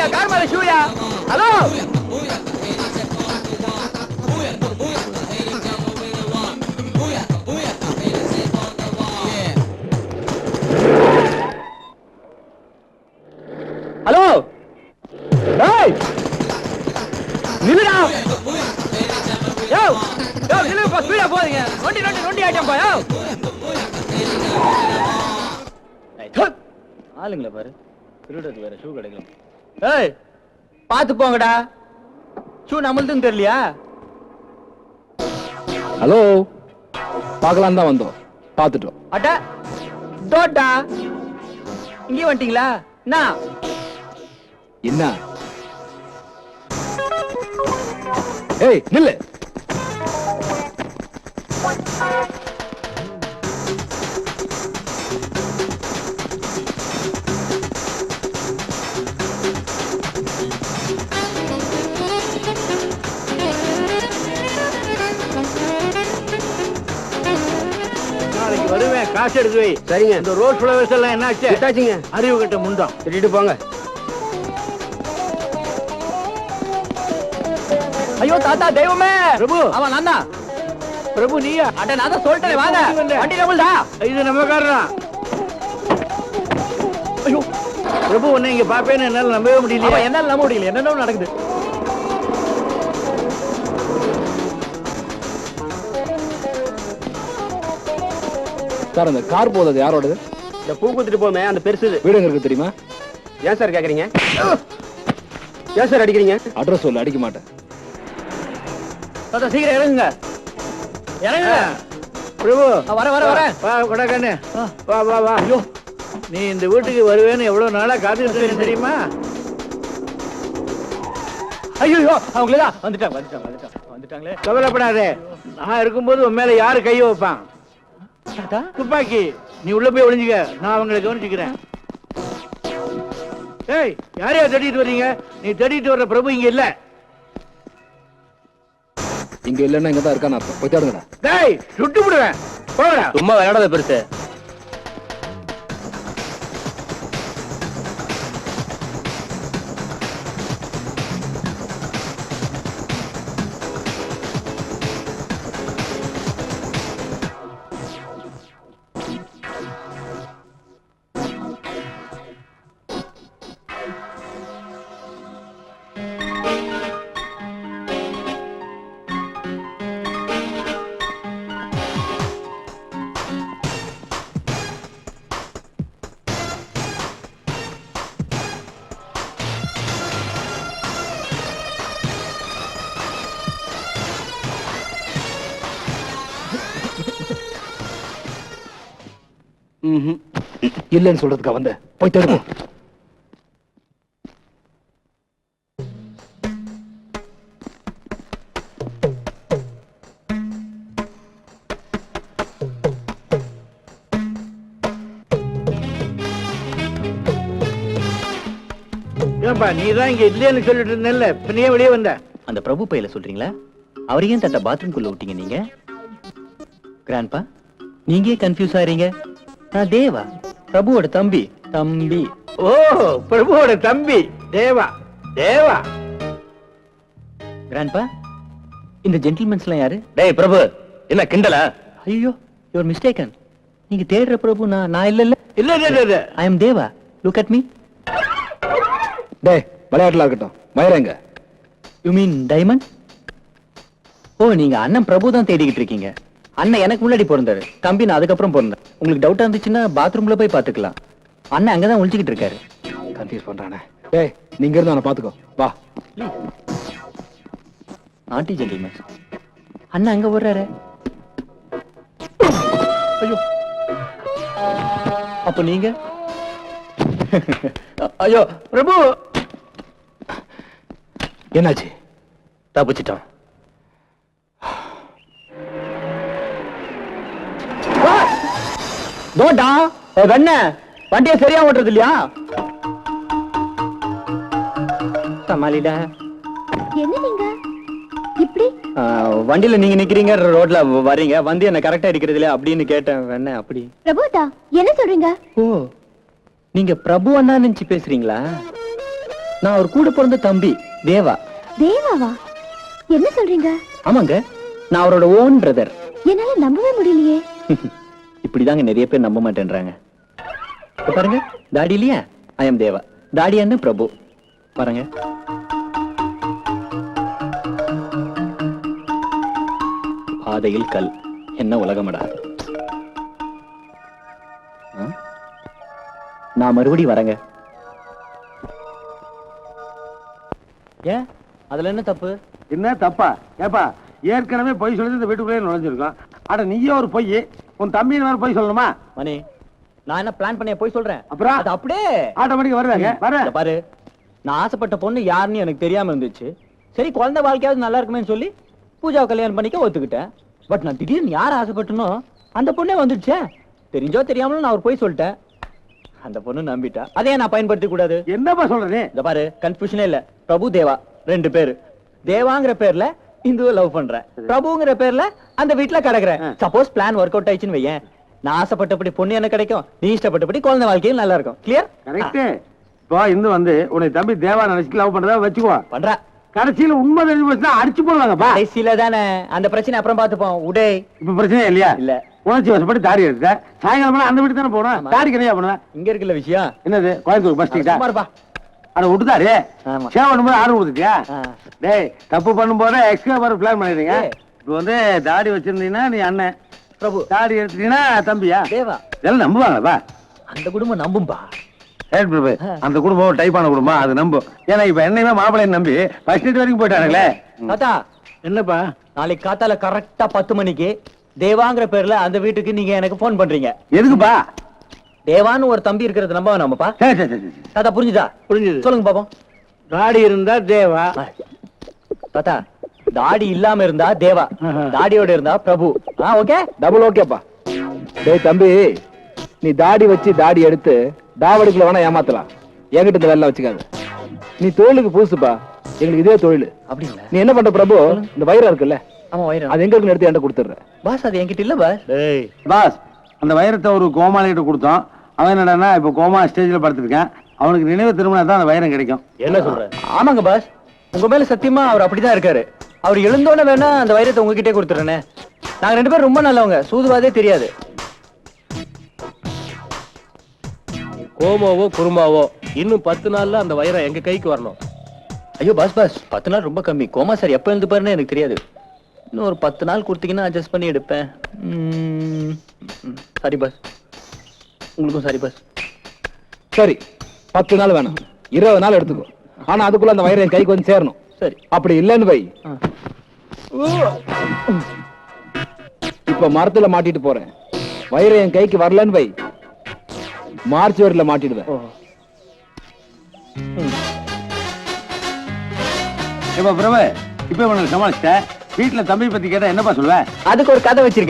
ஷூயா car மேல ஷூயா hello hello ஏய் நில்லுடா. யோ யோ நில்லுப்பா ஸ்பீடா போறீங்க நொண்டி நொண்டி நொண்டி ஆயிட்டேன்ப்பா யோ பாரு. திருடுறது வேற ஷூ கிடைக்கல. ஏய் பாத்து போங்கடா. ஷூ நம்மளுதுன்னு தெரியலையா? ஹலோ பார்க்கலாம் தான் வந்தோம். பார்த்துட்டோம். அட தோட்டா. இங்கே வந்துட்டீங்களா? என்ன? என்ன? ஏய் நில்லு. நாளைக்கு வருவேன். காசு எடுத்து வை. சரிங்க. இந்த ரோட் ஃபிளவர்ஸ் எல்லாம் என்னாச்சு? விட்டாச்சுங்க. அறிவு கட்ட முண்டம் திட்டிட்டு போங்க. ஐயோ தாத்தா தெய்வமே! பிரபு. அவன் நான் பிரபு நீயா? அட நான் தான் சொல்லிட்டேன் வாங்க? வண்டி நம்மள்டா இது நம்ம காரணம் ஐயோ. பிரபு உன்னை இங்க பாப்பேன்னு என்னால நம்பவே முடியல என்னால நம்ப முடியல என்னென்ன நடக்குது. சார் அந்த கார் போகுது யாரோடது? இந்த பூ குத்துட்டு போமே அந்த பெருசு. வீடு எங்க இருக்கு தெரியுமா? ஏன் சார் கேக்குறீங்க? ஏன் சார் அடிக்கிறீங்க? அட்ரஸ் சொல்லு அடிக்க மாட்டேன். சீக்கிரம் இறங்குங்க. இறங்குங்க. பிரபு. ஆ, வரேன், வரேன், வரேன். வா கொடக்கண்ணு. வா வா வா. ஐயோ. நீ இந்த வீட்டுக்கு வருவேன்னு எவ்வளவு நாளா காத்துக்கிட்டு தெரியுமா? ஐயோ அவங்களே தான். வந்துட்டாங்க வந்துட்டாங்க வந்துட்டாங்க வந்துட்டாங்களே. கவலைப்படாதே. நான் இருக்கும்போது உன் மேல யாரு கை வைப்பான்? துப்பாக்கி நீ உள்ள போய் ஒளிஞ்சுக்க. நான் அவங்களை கவனிச்சுக்கிறேன். ஏய் யாரையா தேடிட்டு வர்றீங்க? நீ தேடிட்டு வர்ற பிரபு இங்க இல்ல. இங்க இல்லைன்னா இங்க தான் இருக்கான்னு அர்த்தம். போய் தேடுங்கடா. டேய் சுட்டு விடுவேன் போடா. சும்மா விளையாடாத பெருசு. இல்லைன்னு சொல்றதுக்கா வந்த? போய் தேடுங்க ஏன்பா நீ தான் இங்க இல்லைன்னு சொல்லிட்டு இருந்தேன்ல. ஏன் வெளியே வந்த? அந்த பிரபு பையில சொல்றீங்களா? அவரை ஏன் தாத்தா பாத்ரூம்குள்ள விட்டீங்க நீங்க. கிராண்ட்பா நீங்க ஏன் கன்ஃபியூஸ் ஆறீங்க நான் தேவா. பிரபுவோட தம்பி. தம்பி. ஓ பிரபுவோட தம்பி. தேவா. தேவா. கிராண்ட்பா இந்த ஜென்டில்மென்ஸ்லாம் யாரு? டேய் பிரபு. என்ன கிண்டலா? ஐயோ யுவர் மிஸ்டேக்கன் நீங்க தேடுற பிரபு நான் நான் இல்ல இல்ல இல்ல இல்ல இல்ல, I am Deva. Look at me டேய் விளையாட்டுல இருக்கட்டும். மயிரங்க யூ மீன் டைமண்ட் ஓ நீங்க அண்ணன் பிரபு தான் தேடிக்கிட்டு இருக்கீங்க. அண்ணன் எனக்கு முன்னாடி பிறந்தாரு. தம்பி நான் அதுக்கப்புறம் பிறந்தேன். உங்களுக்கு டவுட்டா இருந்துச்சுன்னா பாத்ரூம்ல போய் பாத்துக்கலாம் அண்ணன் அங்கதான் ஒளிச்சுக்கிட்டு இருக்காரு. கன்ஃபியூஸ் பண்றானே. டேய் நீங்க இருந்து அவனை பாத்துக்கோ வா. நாட்டி ஜென்டில்மேன் அண்ணன் அங்க வர்றாரு ஐயோ. அப்ப நீங்க? ஐயோ பிரபு. என்னாச்சு? தப்பிச்சிட்டோம் தோட்டா வெண்ண. வண்டியை சரியா ஓட்டுறது இல்லையா? சமாளிடா. என்ன நீங்க? இப்படி? வண்டியில நீங்க நிக்கிறீங்க ரோட்ல வர்றீங்க. வந்து என்ன கரெக்டா இருக்கிறது இல்லையா அப்படின்னு கேட்டேன் வெண்ண அப்படி. பிரபுதா என்ன சொல்றீங்க? ஓ நீங்க பிரபு அண்ணா நினைச்சு பேசுறீங்களா? நான் அவர் கூட பிறந்த தம்பி தேவா. தேவாவா? என்ன சொல்றீங்க? ஆமாங்க நான் அவரோட ஓன் பிரதர் என்னால நம்பவே முடியலையே. இப்படிதாங்க நிறைய பேர் நம்ப மாட்டேன்றாங்க. இப்ப பாருங்க தாடி இல்லையா? ஐ எம் தேவா தாடி அண்ணன் பிரபு. பாருங்க. பாதையில் கல். என்ன உலகமடா? நான் மறுபடி வரேங்க. ஏன்? அதுல என்ன தப்பு? என்ன தப்பா? ஏப்பா ஏற்கனவே பொய் சொல்லி இந்த வீட்டுக்குள்ளே நுழைஞ்சிருக்கோம். அட நீயே ஒரு பொய். உன் தம்பியின் வேற பொய் சொல்லணுமா? மணி நான் என்ன பிளான் பண்ணி போய் சொல்றேன். அப்புறம்? அது அப்படியே. ஆட்டோமேட்டிக் வருவாங்க வர பாரு. நான் ஆசைப்பட்ட பொண்ணு யாருன்னு எனக்கு தெரியாம இருந்துச்சு. சரி குழந்தை வாழ்க்கையாவது நல்லா இருக்குமேன்னு சொல்லி பூஜாவை கல்யாணம் பண்ணிக்க ஒத்துக்கிட்டேன். பட் நான் திடீர்னு யார் ஆசைப்பட்டனோ அந்த பொண்ணே வந்துடுச்சே. தெரிஞ்சோ தெரியாமலும் நான் ஒரு போய் சொல்லிட்டேன். அந்த பொண்ணு நம்பிட்டா. அதே நான் பயன்படுத்தி கூடாது. என்னப்பா சொல்ற நீ இத பாரு கன்ஃபியூஷனே இல்ல. பிரபு தேவா ரெண்டு பேரு. தேவாங்கிற பேர்ல இந்துவை லவ் பண்றேன். பிரபுங்கிற பேர்ல அந்த வீட்ல கிடக்குறேன். சப்போஸ் பிளான் ஒர்க் அவுட் ஆயிடுச்சுன்னு வையேன். நான் ஆசைப்பட்டபடி பொண்ணு எனக்கு கிடைக்கும். நீ இஷ்டப்பட்டபடி குழந்தை வாழ்க்கையும் நல்லா இருக்கும். கிளியர் கரெக்ட் இப்போ இந்த வந்து உன்னை தம்பி தேவா நினைச்சு லவ் பண்றதா வச்சுக்கோ பண்ற. கடைசியில உண்மை தெரிஞ்சு போச்சுன்னா அடிச்சு போடுவாங்கப்பா கடைசியில தானே. அந்த பிரச்சனை அப்புறம் பாத்துப்போம் உடே. இப்ப பிரச்சனை இல்லையா? இல்ல. உணர்ச்சி வசப்பட்டு தாடி எடுத்த சாயங்காலம் அந்த வீட்டு தானே போகணும் தாடி கிடையா பண்ணுவேன் இங்க இருக்குல்ல விஷயம். என்னது? கோயம்புத்தூர் பஸ் இருப்பா. அட விட்டுதாரு. சேவை பண்ணும்போது ஆர்டர் கொடுத்துட்டியா. டேய் தப்பு பண்ணும்போது எக்ஸ்ட்ரா பாரு பிளான் பண்ணிடுறீங்க. இப்போ வந்து தாடி வச்சிருந்தீங்கன்னா நீ அண்ணன். பிரபு. தாடி எடுத்துட்டீங்கன்னா தம்பியா? தேவா. இதெல்லாம் நம்புவாங்கப்பா அந்த குடும்பம் நம்பும்பா. பிரபு. அந்த குடும்பம் டைப்பான குடும்பம் அது நம்பும் ஏன்னா இப்ப என்னையுமே மாப்பிள்ளைன்னு நம்பி ஃபர்ஸ்ட் நைட் வரைக்கும் போயிட்டானுங்களே. தாத்தா. என்னப்பா? நாளைக்கு காத்தால கரெக்டா பத்து மணிக்கு தேவாங்கிற பேர்ல அந்த வீட்டுக்கு நீங்க எனக்கு போன் பண்றீங்க. எதுக்குப்பா? தேவான்னு ஒரு தம்பி இருக்கிறது நம்ப வேணாமாப்பா சரி சரி சரி சரி. தாத்தா புரிஞ்சுதா? புரிஞ்சுது. சொல்லுங்க பாப்போம். தாடி இருந்தா தேவா. தாத்தா தாடி இல்லாம இருந்தா தேவா. தாடியோட இருந்தா பிரபு. ஆ ஓகே? டபுள் ஓகேப்பா டேய் தம்பி நீ தாடி வச்சு தாடி எடுத்து டாவடிக்குள்ள வேணா ஏமாத்தலாம். என்கிட்ட இந்த வேலை வச்சுக்காத. நீ தொழிலுக்கு புதுசுப்பா. எங்களுக்கு இதே தொழில். அப்படிங்களா? நீ என்ன பண்ற பிரபு? இந்த வைரம் இருக்குல்ல. ஆமா வயிறு. அது எங்க இருக்குன்னு எடுத்து என்கிட்ட கொடுத்துட்ற. பாஸ் அது என்கிட்ட இல்ல பாஸ். டேய். பாஸ். அந்த வைரத்தை ஒரு கோமாளிகிட்ட கொடுத்தோம். அவன் என்னடான்னா இப்ப கோமா ஸ்டேஜ்ல படுத்திருக்கான். அவனுக்கு நினைவு திரும்பினா தான் அந்த வைரம் கிடைக்கும். என்ன சொல்ற? ஆமாங்க பாஸ் உங்க மேல சத்தியமா அவர் அப்படிதான் இருக்காரு. அவர் எழுந்தோட வேணா அந்த வைரத்தை உங்ககிட்டே கொடுத்துறேனே நாங்க ரெண்டு பேரும் ரொம்ப நல்லவங்க. சூதுவாதே தெரியாது. கோமாவோ குருமாவோ இன்னும் பத்து நாள்ல அந்த வைரம் எங்க கைக்கு வரணும்? ஐயோ பாஸ் பாஸ் பத்து நாள் ரொம்ப கம்மி. கோமா சார் எப்ப எழுந்து பாருன்னு எனக்கு தெரியாது. இன்னும் ஒரு பத்து நாள் கொடுத்தீங்கன்னா அட்ஜஸ்ட் பண்ணி எடுப்பேன். சாரி பாஸ் உங்களுக்கும் சாரி பாஸ் சரி பத்து நாள் வேணும். இருபது நாள் எடுத்துக்கோ. ஆனா அதுக்குள்ள அந்த என் கைக்கு வந்து சேரணும். சரி. அப்படி இல்லைன்னு வை. ஆ. இப்ப மரத்துல மாட்டிட்டு போறேன். வைரம் என் கைக்கு வரலன்னு வை. மார்ச் வரையில மாட்டிடுவேன். இப்ப பிரபு இப்ப உனக்கு சமாளிச்சிட்ட வீட்டுல தம்பி பத்தி கேட்டா என்னப்பா சொல்லுவேன் அதுக்கு ஒரு கதை வச்சிருக்கேன்.